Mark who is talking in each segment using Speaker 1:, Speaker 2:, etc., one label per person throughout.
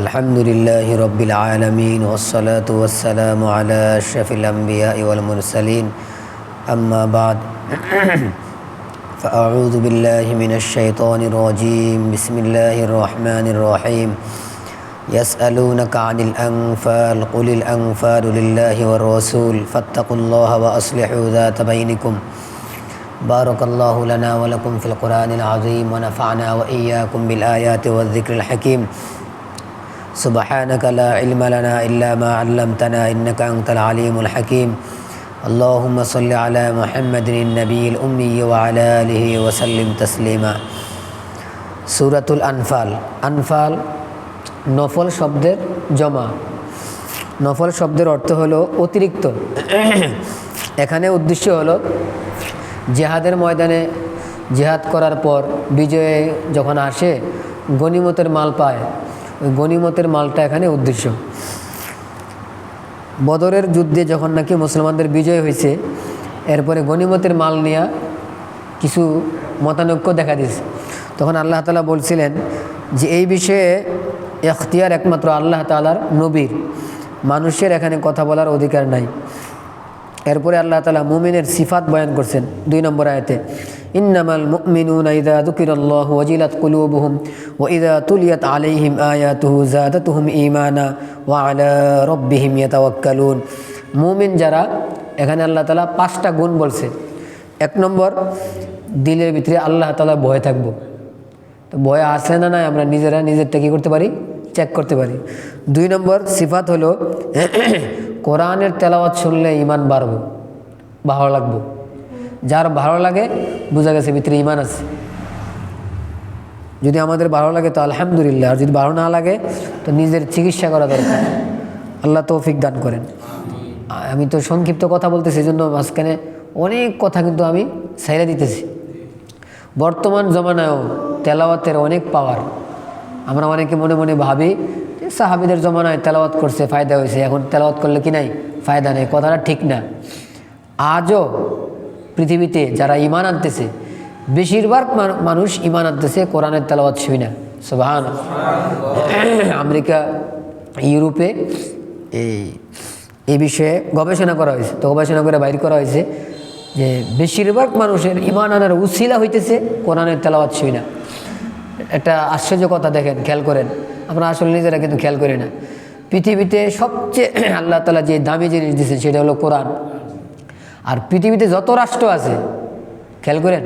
Speaker 1: الحمد لله رب العالمين والصلاة والسلام على أشرف الأنبياء والمرسلين أما بعد فأعوذ بالله من الشيطان الرجيم بسم الله الرحمن الرحيم يسألونك عن الأنفال قل الأنفال لله والرسول فاتقوا الله وأصلحوا ذات بينكم بارك الله لنا ولكم في القرآن العظيم ونفعنا وإياكم بالآيات والذكر الحكيم سبحانك لا علم لنا إلا ما علمتنا إنك أنت العليم الحكيم اللهم صل على محمد النبي الأمي وعلى آله وسلم تسليما সুরাতুল আনফাল আনফাল নফল শব্দের জমা নফল শব্দের অর্থ হলো অতিরিক্ত এখানে উদ্দেশ্য হলো জেহাদের ময়দানে জেহাদ করার পর বিজয়ে যখন আসে গনিমতের মাল পায়। ওই গনিমতের মালটা এখানে উদ্দেশ্য। বদরের যুদ্ধে যখন নাকি মুসলমানদের বিজয় হয়েছে, এরপরে গনিমতের মাল নিয়ে কিছু মতানৈক্য দেখা দিয়েছে। তখন আল্লাহ তালা বলছিলেন যে, এই বিষয়ে এখতিয়ার একমাত্র আল্লাহ তালার নবীর। মানুষের এখানে কথা বলার অধিকার নাই। এরপরে আল্লাহ তালা মুমিনের সিফাত বয়ান করছেন দুই নম্বর আয়তে। ইন্নামাল মুমিনুন ইদা দুকিরাল্লাহ ওয়াজিলাত কুলুবুহুম ওয়া ইদা তুলিয়াত আলাইহিম আয়াতুহু জাদাতুহুম ঈমানা ওয়া আলা রাব্বিহিম ইয়াতাওয়াক্কালুন। মুমিন যারা, এখানে আল্লাহ তালা পাঁচটা গুণ বলছে। এক নম্বর, দিলের ভিতরে আল্লাহ তালা ভয় থাকব। তো ভয় আসে না নাই আমরা নিজেরা নিজেরটা কী করতে পারি? চেক করতে পারি। দুই নম্বর, সিফাত হলো কোরআনের তেলাওয়াত শুনলে ইমান বাড়বো, ভালো লাগবো। যার ভালো লাগে, বোঝা গেছে ভিতরে ইমান আছে। যদি আমাদের ভালো লাগে তো আলহামদুলিল্লাহ, আর যদি ভালো না লাগে, তো নিজের চিকিৎসা করা দরকার। আল্লাহ তৌফিক দান করেন। আমি তো সংক্ষিপ্ত কথা বলতেছি এই জন্য মাঝখানে অনেক কথা কিন্তু আমি সাইরা দিতেছি। বর্তমান জমানায়ও তেলাওয়াতের অনেক পাওয়ার আমরা অনেকে মনে মনে ভাবি সাহাবিদের জমানায় তেলাওয়াত করছে, ফায়দা হয়েছে। এখন তেলাওয়াত করলে কি নাই? ফায়দা নেই, কথাটা ঠিক না। আজও পৃথিবীতে যারা ইমান আনতেছে, বেশিরভাগ মানুষ ইমান আনতেছে, কোরআনের তেলাওয়াত শুই না। সোভান আমেরিকা, ইউরোপে এই এই বিষয়ে গবেষণা করা হয়েছে। তো গবেষণা করে বাইর করা হয়েছে যে বেশিরভাগ মানুষের ইমান আনার উশিলা হইতেছে, কোরআনের তেলাওয়াত শুই না। একটা আশ্চর্য কথা দেখেন, খেয়াল করেন। আমরা আসলে নিজেরা কিন্তু খেয়াল করি না। পৃথিবীতে সবচেয়ে আল্লাহ তালা যে দামি জিনিস দিয়েছে সেটা হলো কোরআন। আর পৃথিবীতে যত রাষ্ট্র আছে, খেয়াল করেন,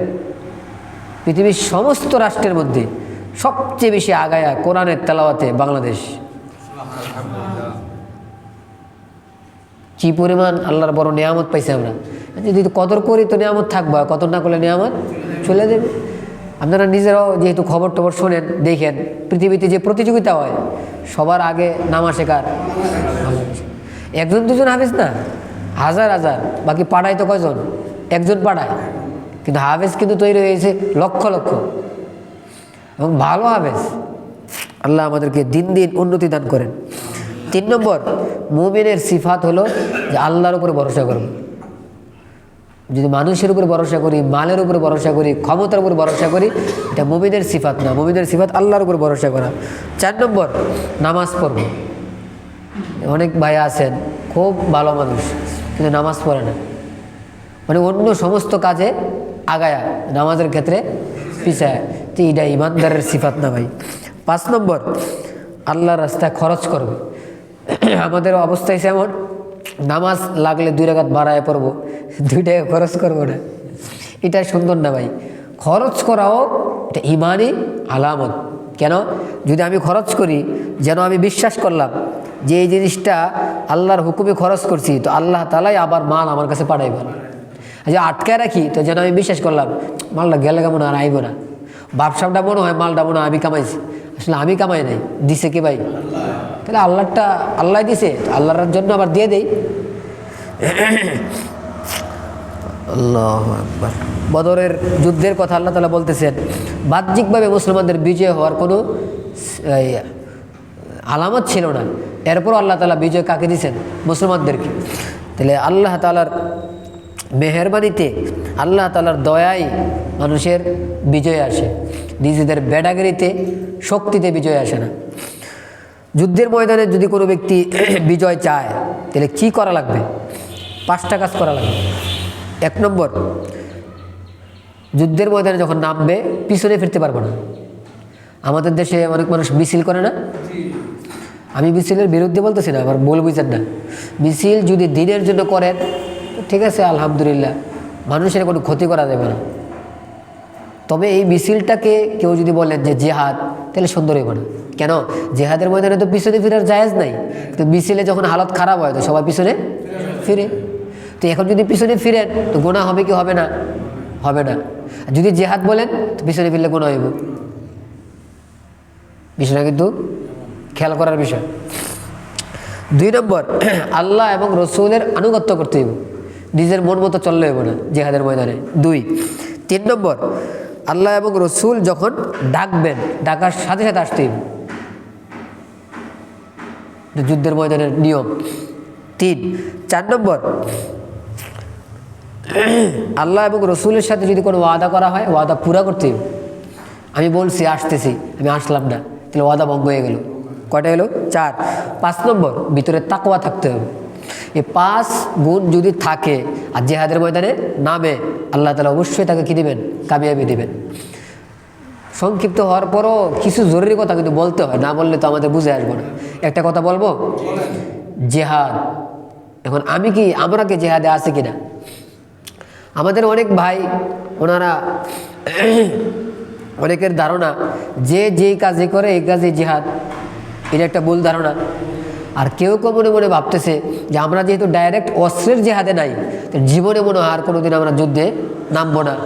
Speaker 1: পৃথিবীর সমস্ত রাষ্ট্রের মধ্যে সবচেয়ে বেশি আগায়া কোরআনের তেলাওয়াতে বাংলাদেশ। কি পরিমাণ আল্লাহর বড় নিয়ামত পাইছি আমরা। যদি কদর করি তো নিয়ামত থাকব কদর না করলে নিয়ামত চলে যাবে। আপনারা নিজেরাও যেহেতু খবর টবর শোনেন, দেখেন, পৃথিবীতে যে প্রতিযোগিতা হয়, সবার আগে নামা শেখার একজন, দুজন হাফেজ না? হাজার হাজার, বাকি পাড়ায় তো কয়জন? একজন পাড়ায়। কিন্তু হাফেজ কিন্তু তৈরি হয়েছে লক্ষ লক্ষ। এবং ভালো হাফেজ। আল্লাহ আমাদেরকে দিন দিন উন্নতি দান করেন। তিন নম্বর, মুমিনের সিফাত হলো যে আল্লাহর উপরে ভরসা করব। যদি মানুষের উপরে ভরসা করি, মালের উপরে ভরসা করি, ক্ষমতার উপর ভরসা করি, এটা মুমিদের সিফাত না। মুমিদের সিফাত আল্লাহর উপর ভরসা করা। চার নম্বর, নামাজ পড়ব। অনেক ভাই আছেন, খুব ভালো মানুষ, কিন্তু নামাজ পড়ে না। মানে অন্য সমস্ত কাজে আগায়া, নামাজের ক্ষেত্রে পিছায়। তো এটা ইমানদারের সিফাত না ভাই। পাঁচ নম্বর, আল্লাহর রাস্তায় খরচ করবে। আমাদের অবস্থা হিসেবে নামাজ লাগলে দুই রাগাত বাড়ায় পড়ব। দুই টাকা খরচ করব না। এটা সুন্দর না ভাই। খরচ করাও এটা ইমানই আলামত। কেন? যদি আমি খরচ করি, যেন আমি বিশ্বাস করলাম যে এই জিনিসটা আল্লাহর হুকুমে খরচ করছি, তো আল্লাহ তালাই আবার মাল আমার কাছে পাঠাইবেন যে আটকায় রাখি, তো যেন আমি বিশ্বাস করলাম, মালটা গেলে কেমন আর আইব না। বাপসাপটা মনে হয় মালটা মনে হয় আমি কামাইছি। আসলে আমি কামাই নাই, দিছে কি ভাই? তাহলে আল্লাহটা আল্লাহ দিছে আল্লাহর জন্য আবার দিয়ে দেই। আল্লাহ বদরের যুদ্ধের কথা আল্লাহ তালা বলতেছেন, বাহ্যিকভাবে মুসলমানদের বিজয় হওয়ার কোনো আলামত ছিল না। এরপর আল্লাহ তালা বিজয় কাকে দিয়েছেন মুসলমানদেরকে। তাহলে আল্লাহ তালার মেহরবানিতে আল্লাহ তালার দয়াই মানুষের বিজয় আসে। নিজেদের বেডাগিরিতে শক্তিতে বিজয় আসে না। যুদ্ধের ময়দানে যদি কোনো ব্যক্তি বিজয় চায়, তাহলে কী করা লাগবে? পাঁচটা কাজ করা লাগবে। এক নম্বর, যুদ্ধের ময়দানে যখন নামবে, পিছনে ফিরতে পারব না। আমাদের দেশে অনেক মানুষ মিছিল করে না। আমি মিছিলের বিরুদ্ধে বলতেছি না আবার বল বুঝেন না। মিছিল যদি দিনের জন্য করেন ঠিক আছে, আলহামদুলিল্লাহ, মানুষের কোনো ক্ষতি করা যাবে না। তবে এই মিছিলটাকে কেউ যদি বলেন যে জেহাদ, তাহলে সুন্দর হইব না। কেন? জেহাদের ময়দানে তো পিছনে ফেরার জায়েজ নাই। তো মিছিলে যখন হালত খারাপ হয়, তো সবাই পিছনে ফিরে। তো এখন যদি পিছনে ফিরেন, তো গোনা হবে কি হবে না? হবে না। যদি জেহাদ বলেন, তো পিছনে ফিরলে গোনা হইব। বিষয়টা কিন্তু খেয়াল করার বিষয়। দুই নম্বর, আল্লাহ এবং রসুলের আনুগত্য করতে হইব। নিজের মন মতো চললে হইব না জেহাদের ময়দানে। দুই, তিন নম্বর, আল্লাহ এবং রসুল যখন ডাকবেন, ডাকার সাথে সাথে আসতে হইব। যুদ্ধের ময়দানের নিয়ম। তিন, চার নম্বর আল্লাহ এবং রসুলের সাথে যদি কোনো ওয়াদা করা হয়, ওয়াদা পুরা করতে আমি বলছি, আসতেছি, আমি আসলাম না। তাহলে ওয়াদা ভঙ্গ হয়ে গেল। কয়টা হলো? চার। পাঁচ নম্বর, ভিতরে তাকওয়া থাকতে হবে। এই পাঁচ গুণ যদি থাকে, আর জেহাদের ময়দানে নামে, আল্লাহ তালা অবশ্যই তাকে কী দিবেন? কামিয়াবি দেবেন। সংক্ষিপ্ত হওয়ার পরও কিছু জরুরি কথা কিন্তু বলতে হয়, না বললে তো আমাদের বুঝে আসব না। একটা কথা বলব? জেহাদ। এখন আমি কি, আমরা কি জেহাদে আছে কিনা? আমাদের অনেক ভাই, ওনারা অনেকের ধারণা, যে যেই কাজে করে, এই কাজে জিহাদ। এটা একটা ভুল ধারণা। আর কেউ কেউ মনে মনে ভাবতেছে যে আমরা যেহেতু ডাইরেক্ট অস্ত্রের জেহাদে নাই, তো জীবনে মনে হয় আর কোনোদিন আমরা যুদ্ধে নামবো না।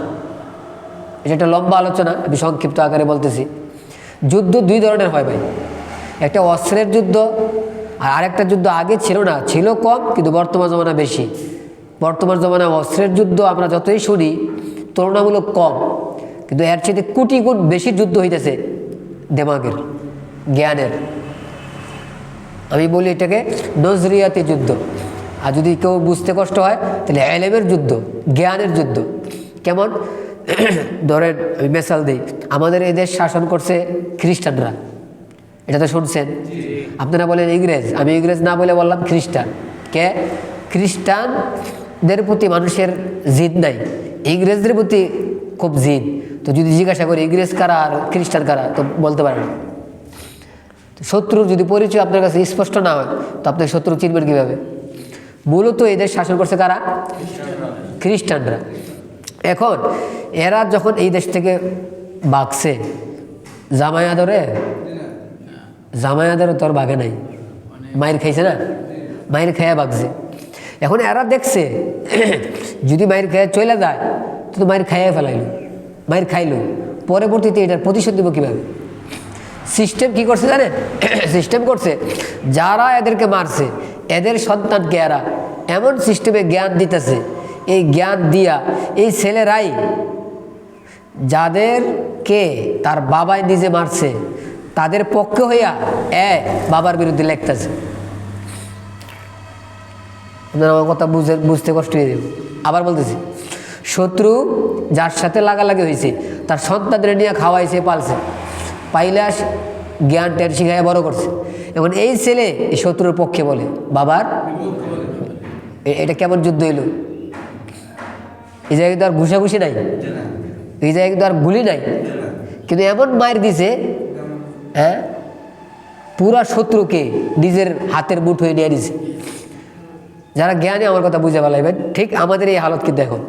Speaker 1: এটা একটা লম্বা আলোচনা, আমি সংক্ষিপ্ত আকারে বলতেছি। যুদ্ধ দুই ধরনের হয় ভাই। একটা অস্ত্রের যুদ্ধ, আর আরেকটা যুদ্ধ আগে ছিল না, ছিল কম, কিন্তু বর্তমান জমানা বেশি। বর্তমান জমানায় অস্ত্রের যুদ্ধ আমরা যতই শুনি, তুলনামূলক কম। কিন্তু এর চেয়ে কোটি গুণ বেশি যুদ্ধ হইতেছে দেমাগের, জ্ঞানের। আমি বলি এটাকে নজরিয়াতি যুদ্ধ। আর যদি কেউ বুঝতে কষ্ট হয়, তাহলে এলেমের যুদ্ধ, জ্ঞানের যুদ্ধ। কেমন? ধরেন, আমি মেসাল দিই, আমাদের এই দেশ শাসন করছে খ্রিস্টানরা। এটা তো শুনছেন? আপনারা বলেন ইংরেজ, আমি ইংরেজ না বলে বললাম খ্রিস্টান। কে? খ্রিস্টানদের প্রতি মানুষের জিদ নাই। ইংরেজদের প্রতি খুব জিদ। তো যদি জিজ্ঞাসা করি, ইংরেজ কারা আর খ্রিস্টান কারা? তো বলতে পারে না শত্রুর যদি পরিচয় আপনার কাছে স্পষ্ট না হয়, তো আপনি শত্রু চিনবেন কীভাবে? মূলত এদের শাসন করছে কারা? খ্রিস্টানরা। এখন এরা যখন এই দেশ থেকে বাগছে জামায়াদরে জামায়াদেরও তোর বাঘে নাই। মায়ের খাইছে না? মায়ের খাইয়া বাগছে। এখন এরা দেখছে, যদি মায়ের খাইয়া চলে যায়, তো মায়ের খাইয়া ফেলাইল, মায়ের খাইল। পরবর্তীতে এটার প্রতিশোধ দেবো কীভাবে? সিস্টেম কি করছে জানেন? সিস্টেম করছে, যারা এদেরকে মারছে, এদের সন্তানকে এরা এমন সিস্টেমে জ্ঞান দিতেছে, এই জ্ঞান দিয়া এই ছেলেরাই যাদেরকে তার বাবাই নিজে মারছে, তাদের পক্ষে হইয়া এ বাবার বিরুদ্ধে লেখতেছে। আপনারা আমার কথা বুঝে, বুঝতে কষ্ট হয়ে দেব আবার বলতেছি, শত্রু যার সাথে লাগালাগি হয়েছে, তার সন্তানদের নিয়ে খাওয়াইছে, পালছে পাইলাস জ্ঞান ট্যান শিখাইয়া বড় করছে। এখন এই ছেলে এই শত্রুর পক্ষে বলে, বাবার এটা কেমন যুদ্ধ হইল? এই জায়গায় তো আর ঘুষাঘুষি নাই। এই জায়গায় কিন্তু আর গুলি নাই। কিন্তু এমন মায়ের দিছে হ্যাঁ পুরা শত্রুকে নিজের হাতের মুঠ হয়ে নিয়ে নিছে। যারা জ্ঞানী আমার কথা বুঝে ফেলাইবেন, ঠিক আমাদের এই হালত কিন্তু এখন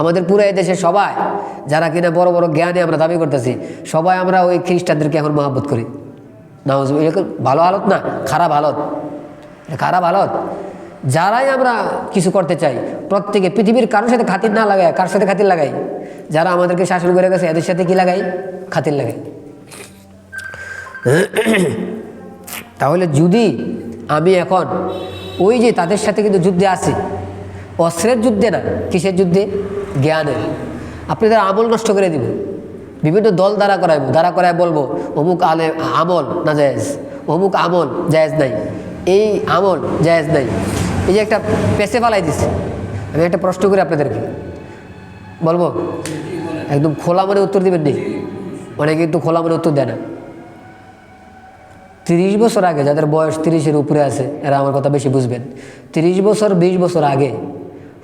Speaker 1: আমাদের পুরো এই দেশে সবাই, যারা কিনা বড় বড় জ্ঞানে আমরা দাবি করতেছি, সবাই আমরা ওই খ্রিস্টানদেরকে এখন মহাব্বত করি। না ভালো হালত না? খারাপ হালত। খারাপ হালত। যারাই আমরা কিছু করতে চাই, প্রত্যেকে পৃথিবীর কারোর সাথে খাতির না লাগায় কার সাথে খাতির লাগাই যারা আমাদেরকে শাসন করে গেছে, এদের সাথে কি লাগাই খাতির লাগাই তাহলে যদি আমি এখন ওই যে তাদের সাথে কিন্তু যুদ্ধে আছি। অস্ত্রের যুদ্ধে না, কিসের যুদ্ধে? জ্ঞানের। আপনি তার আমল নষ্ট করে দিব। বিভিন্ন দল দ্বারা করাইব। দ্বারা করায় বলব, অমুক আলে আমল না জায়েজ। অমুক আমল জায়েজ নাই। এই আমল জায়েজ নাই। এই যে একটা পেছে ফালাই দিছে। আমি একটা প্রশ্ন করি আপনাদেরকে। বলব, একদম খোলা মনে উত্তর দিবেন নি? অনেকে কিন্তু খোলা মনে উত্তর দেয় না। তিরিশ বছর আগে, যাদের বয়স তিরিশের উপরে আছে, এরা আমার কথা বেশি বুঝবেন। তিরিশ বছর, বিশ বছর আগে,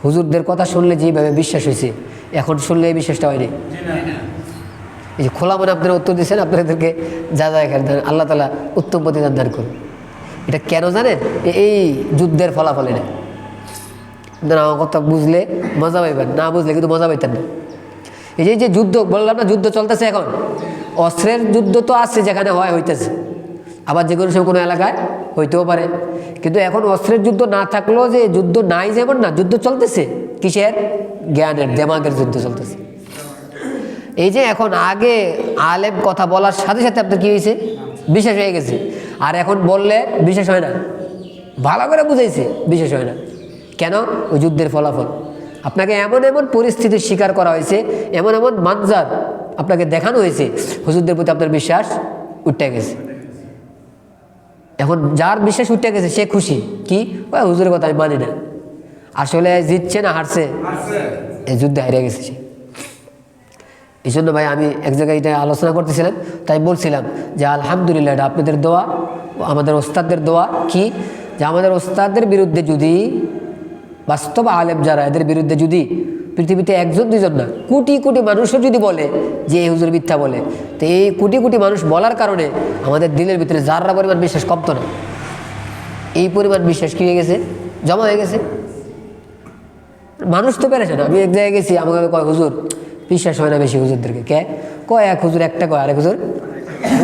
Speaker 1: হুজুরদের কথা শুনলে যেভাবে বিশ্বাস হয়েছে, এখন শুনলে এই বিশ্বাসটা হয়নি। এই যে খোলা মনে আপনারা উত্তর দিচ্ছেন আপনাদেরকে যা যা এখানে আল্লাহ তালা উত্তম প্রতিদান দান করুন। এটা কেন জানেন? এই যুদ্ধের ফলাফল এটা। আপনারা আমার কথা বুঝলে মজা পাইবেন, না বুঝলে কিন্তু মজা পাইতেন না। এই যে যুদ্ধ, বললাম না, যুদ্ধ চলতেছে এখন। অস্ত্রের যুদ্ধ তো আছে, যেখানে হয়, হইতেছে। আবার যে কোনো সময় কোনো এলাকায় হইতেও পারে। কিন্তু এখন অস্ত্রের যুদ্ধ না থাকলেও যে যুদ্ধ নাই যেমন না, যুদ্ধ চলতেছে। কিসের? জ্ঞানের দেমাগের যুদ্ধ চলতেছে। এই যে এখন আগে আলেম কথা বলার সাথে সাথে আপনার কী হয়েছে? বিশ্বাস হয়ে গেছে। আর এখন বললে বিশ্বাস হয় না। ভালো করে বুঝাইছে, বিশ্বাস হয় না। কেন? ওই যুদ্ধের ফলাফল। আপনাকে এমন এমন পরিস্থিতির শিকার করা হয়েছে, এমন এমন মানজার আপনাকে দেখানো হয়েছে। হুজুরদের প্রতি আপনার বিশ্বাস উঠে গেছে। এখন যার বিশ্বাস উঠে গেছে, সে খুশি। কি? ওই হুজুরের কথা আমি মানি না। আসলে জিতছে না, হারছে। এই যুদ্ধে হারিয়ে গেছে সে। এই জন্য ভাই আমি এক জায়গায় এটা আলোচনা করতেছিলাম, তাই বলছিলাম যে আলহামদুলিল্লাহ এটা আপনাদের দোয়া আমাদের ওস্তাদদের দোয়া। কি? যে আমাদের ওস্তাদদের বিরুদ্ধে যদি বাস্তব আলেম যারা, এদের বিরুদ্ধে যদি পৃথিবীতে একজন দুজন না কোটি কোটি মানুষও যদি বলে যে এই হুজুর মিথ্যা বলে তো এই কোটি কোটি মানুষ বলার কারণে আমাদের দিলের ভিতরে যাররা পরিমাণ বিশ্বাস কমতো না। এই পরিমাণ বিশ্বাস কি হয়ে গেছে? জমা হয়ে গেছে। মানুষ তো পেরেছে না। আমি এক জায়গায় গেছি আমাকে কয় হুজুর বিশ্বাস হয় না বেশি হুজুরদেরকে? কে? কয় এক হুজুর একটা কয় আরেক হুজুর?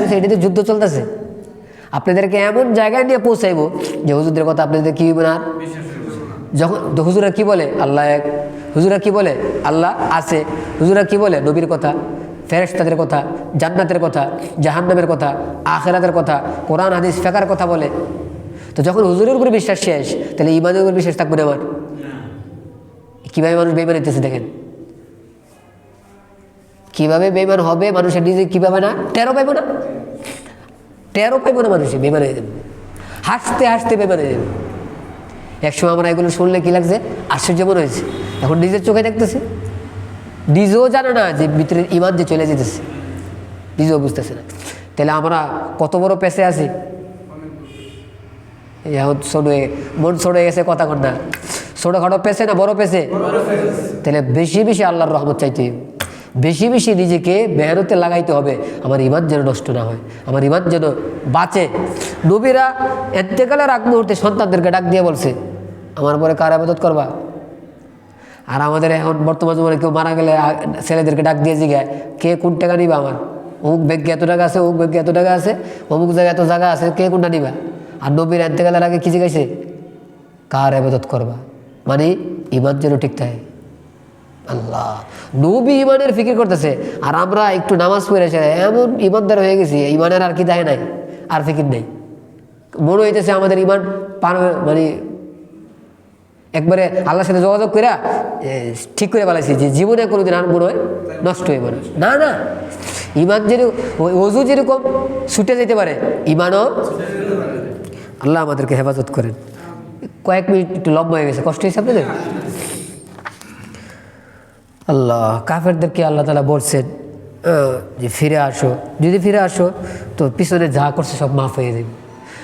Speaker 1: সেটাতে যুদ্ধ চলতেছে। আপনাদেরকে এমন জায়গায় নিয়ে পৌঁছাইবো যে হুজুরদের কথা আপনাদের কি হইবে না? আর? যখন তো হুজুরা কি বলে? আল্লাহ এক হুজুরা কি বলে? আল্লাহ আছে। হুজুরা কি বলে? নবীর কথা, ফেরেশতাদের কথা, জান্নাতের কথা, জাহান্নামের কথা, আখেরাতের কথা, কোরআন, হাদিস, ফেকার কথা বলে। তো যখন হুজুরের উপরে বিশ্বাস শেষ, তাহলে ইমানের উপর বিশ্বাস থাকবে না আমার। কীভাবে মানুষ বেমান হইতেছে দেখেন? কীভাবে বেমান হবে মানুষের নিজে কীভাবে না? টেরো পাইব না। টেরো পাইব না মানুষে বেমান হয়ে যাবে। হাসতে হাসতে বেমান হয়ে যাবে। একসময় আমরা এগুলো শুনলে কি লাগছে? আশ্চর্য মনে হয়েছে। এখন নিজের চোখে দেখতেছে। নিজেও জানে না যে ভিতরের ইমান যে চলে যেতেছে। নিজেও বুঝতেছে না। তাহলে আমরা কত বড় পেশে আছি? এখন ছোট মন ছোট হয়ে গেছে কথা কর না। ছোটোখাটো পেছে না বড় পেছে তাহলে বেশি বেশি আল্লাহর রহমত চাইতে। বেশি বেশি নিজেকে মেহনতে লাগাইতে হবে। আমার ইমান যেন নষ্ট না হয়। আমার ইমান যেন বাঁচে। নবীরা এতেকালের আগ মুহূর্তে সন্তানদেরকে ডাক দিয়ে বলছে, আমার পরে কার আবাদত করবা? আর আমাদের এখন বর্তমান জমানে কেউ মারা গেলে ছেলেদেরকে ডাক দিয়ে জিগায়, কে কোন টাকা নিবা আমার? অমুক ব্যাগে এত টাকা আছে, অমুক ব্যাগে এত টাকা আছে, অমুক জায়গায় এত জায়গা আছে, কে কোনটা নিবা? আর নবীর এতেকালের আগে কি জিগাইছে? কার আবাদত করবা? মানে ইমান যেন ঠিক থাকে। আল্লাহ। নবী ইমানের ফিকির করতেছে, আর আমরা একটু নামাজ পড়েছে এমন ইমানদার হয়ে গেছি ইমানের আর কি দেয় নাই, আর ফিকির নেই। মনে হইতেছে আমাদের ইমান পার মানে একবারে আল্লাহর সাথে যোগাযোগ করে ঠিক করে বলাইছি যে জীবনে কোনোদিন আর মনে হয় নষ্ট হইব না। না না। ইমান যেরকম অজু যেরকম ছুটে যেতে পারে ইমানও আল্লাহ আমাদেরকে হেফাজত করেন। কয়েক মিনিট একটু লম্বা হয়ে গেছে, কষ্ট হয়েছে আপনাদের? আল্লাহ, কাফেরদেরকে আল্লাহ তালা বলছেন যে ফিরে আসো। যদি ফিরে আসো, তো পিছনে যা করছে সব মাফ হয়ে যাবে।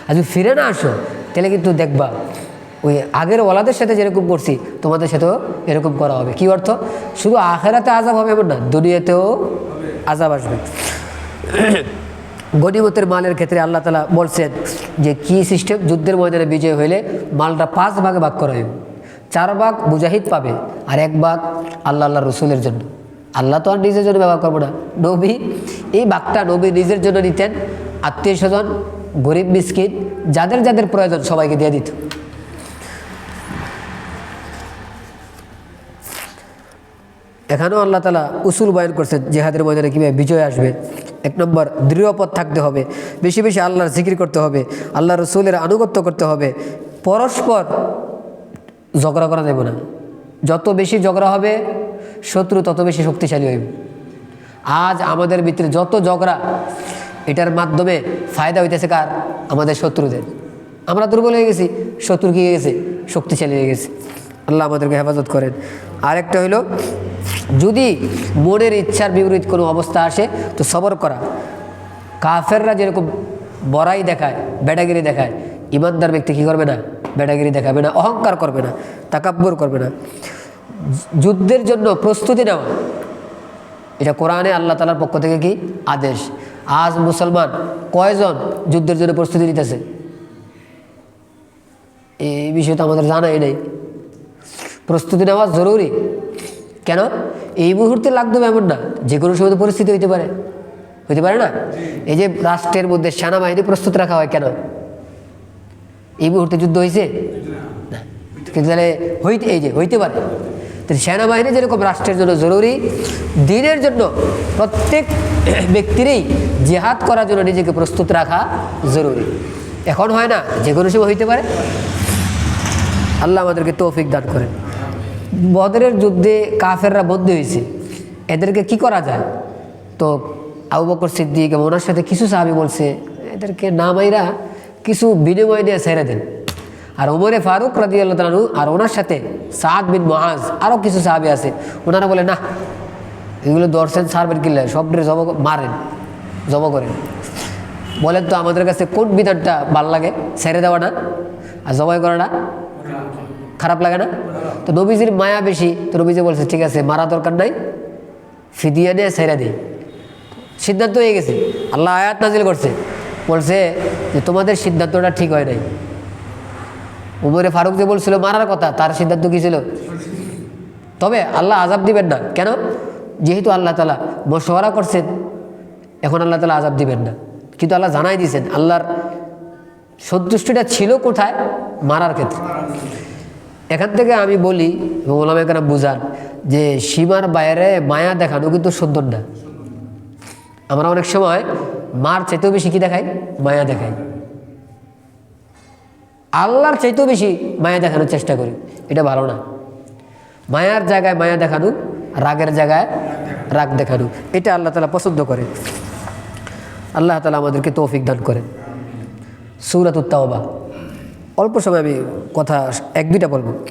Speaker 1: আর যদি ফিরে না আসো, তাহলে কিন্তু দেখবা, ওই আগের ওলাদের সাথে যেরকম করছি, তোমাদের সাথেও এরকম করা হবে। কি অর্থ? শুধু আখেরাতে আজাব হবে এমন না, দুনিয়াতেও আজাব আসবে। গনিমতের মালের ক্ষেত্রে আল্লাহ তালা বলছেন যে, কি সিস্টেম যুদ্ধের ময়দানে বিজয় হইলে মালটা পাঁচ ভাগে ভাগ করা হইবে। চার ভাগ মুজাহিদ পাবে আর এক ভাগ আল্লাহ আল্লাহ রসুলের জন্য। আল্লাহ তো আর নিজের জন্য ব্যবহার করব না। নবী, এই ভাগটা নবী নিজের জন্য নিতেন। আত্মীয় স্বজন, গরিব, মিসকিন, যাদের যাদের প্রয়োজন সবাইকে দিয়ে দিত। এখানেও আল্লাহ তালা উসুল বয়ন করছেন, জেহাদের ময়দানে কীভাবে বিজয় আসবে। এক নম্বর দৃঢ়পথ থাকতে হবে। বেশি বেশি আল্লাহর জিকির করতে হবে। আল্লাহ রসুলের আনুগত্য করতে হবে। পরস্পর ঝগড়া করা যাবে না। যত বেশি ঝগড়া হবে, শত্রু তত বেশি শক্তিশালী হইব। আজ আমাদের ভিতরে যত ঝগড়া, এটার মাধ্যমে ফায়দা হইতেছে কার? আমাদের শত্রুদের। আমরা দুর্বল হয়ে গেছি, শত্রু কি হয়ে গেছে? শক্তিশালী হয়ে গেছে। আল্লাহ আমাদেরকে হেফাজত করেন। আরেকটা হইল, যদি মনের ইচ্ছার বিপরীত কোনো অবস্থা আসে, তো সবর করা। কাফেররা যেরকম বড়াই দেখায় বেটাগিরি দেখায়, ইমানদার ব্যক্তি কী করবে না? বেটাগিরি দেখাবে না, অহংকার করবে না, তাকাব্বর করবে না। যুদ্ধের জন্য প্রস্তুতি নেওয়া এটা কোরআনে আল্লাহ তালার পক্ষ থেকে কি? আদেশ। আজ মুসলমান কয়জন যুদ্ধের জন্য প্রস্তুতি নিতেছে? এই বিষয়ে তো আমাদের জানাই নেই। প্রস্তুতি নেওয়া জরুরি। কেন? এই মুহূর্তে লাগবে এমন না যে কোনো সময় পরিস্থিতি হইতে পারে। হইতে পারে না? এই যে রাষ্ট্রের মধ্যে সেনাবাহিনী প্রস্তুত রাখা হয় কেন? এই মুহূর্তে যুদ্ধ হয়েছে কিন্তু তাহলে হইতে এই যে, হইতে পারে। তো সেনাবাহিনী যেরকম রাষ্ট্রের জন্য জরুরি, দিনের জন্য প্রত্যেক ব্যক্তিরই জেহাদ করার জন্য নিজেকে প্রস্তুত রাখা জরুরি। এখন হয় না, যে কোনো সময় হইতে পারে। আল্লাহ আমাদেরকে তৌফিক দান করেন। বদরের যুদ্ধে কাফেররা বন্দী হয়েছে। এদেরকে কি করা যায়? তো আবু বকর সিদ্দিক এবং ওনার সাথে কিছু সাহাবি বলছে, এদেরকে নামাইরা কিছু বিনিময় নিয়ে ছেড়ে দেন। আর ওমরে ফারুক রাজি আল্লাহ আর ওনার সাথে সাদ বিন মহাজ আরও কিছু সাহাবি আছে। ওনারা বলে না এগুলো দর্শন সারবেন কিনলে সবরে জব মারেন জব করেন। বলেন তো, আমাদের কাছে কোন বিধানটা ভালো লাগে? ছেড়ে দেওয়া না, আর জবাই করাটা খারাপ লাগে না? তো নবীজির মায়া বেশি। তো নবীজি বলছে, ঠিক আছে, মারা দরকার নাই, ফিদিয়া নিয়ে ছেড়ে দিই সিদ্ধান্ত হয়ে গেছে। আল্লাহ আয়াত নাজিল করছে। বলছে যে তোমাদের সিদ্ধান্তটা ঠিক হয় নাই। উমরে ফারুক যে বলছিল, মারার কথা, তার সিদ্ধান্ত কী ছিল? তবে আল্লাহ আজাব দিবেন না। কেন? যেহেতু আল্লাহ তালা মশওয়ারা করছেন, এখন আল্লাহ তালা আজাব দিবেন না। কিন্তু আল্লাহ জানাই দিয়েছেন, আল্লাহর সন্তুষ্টিটা ছিল কোথায়? মারার ক্ষেত্রে। এখান থেকে আমি বলি, এবং ওলামা এখানে বুঝান, যে সীমার বাইরে মায়া দেখানো কিন্তু সুন্দর না। আমরা অনেক সময় মার চাইতেও বেশি কি দেখায়? মায়া দেখায়। আল্লাহর চাইতেও বেশি মায়া দেখানোর চেষ্টা করি। এটা ভালো না। মায়ার জায়গায় মায়া দেখানো, রাগের জায়গায় রাগ দেখানো, এটা আল্লাহ তালা পছন্দ করে। আল্লাহ তালা আমাদেরকে তৌফিক দান করেন। সৌরাত উত্তাওবা অল্প সময় আমি কথা এক দুইটা বলব।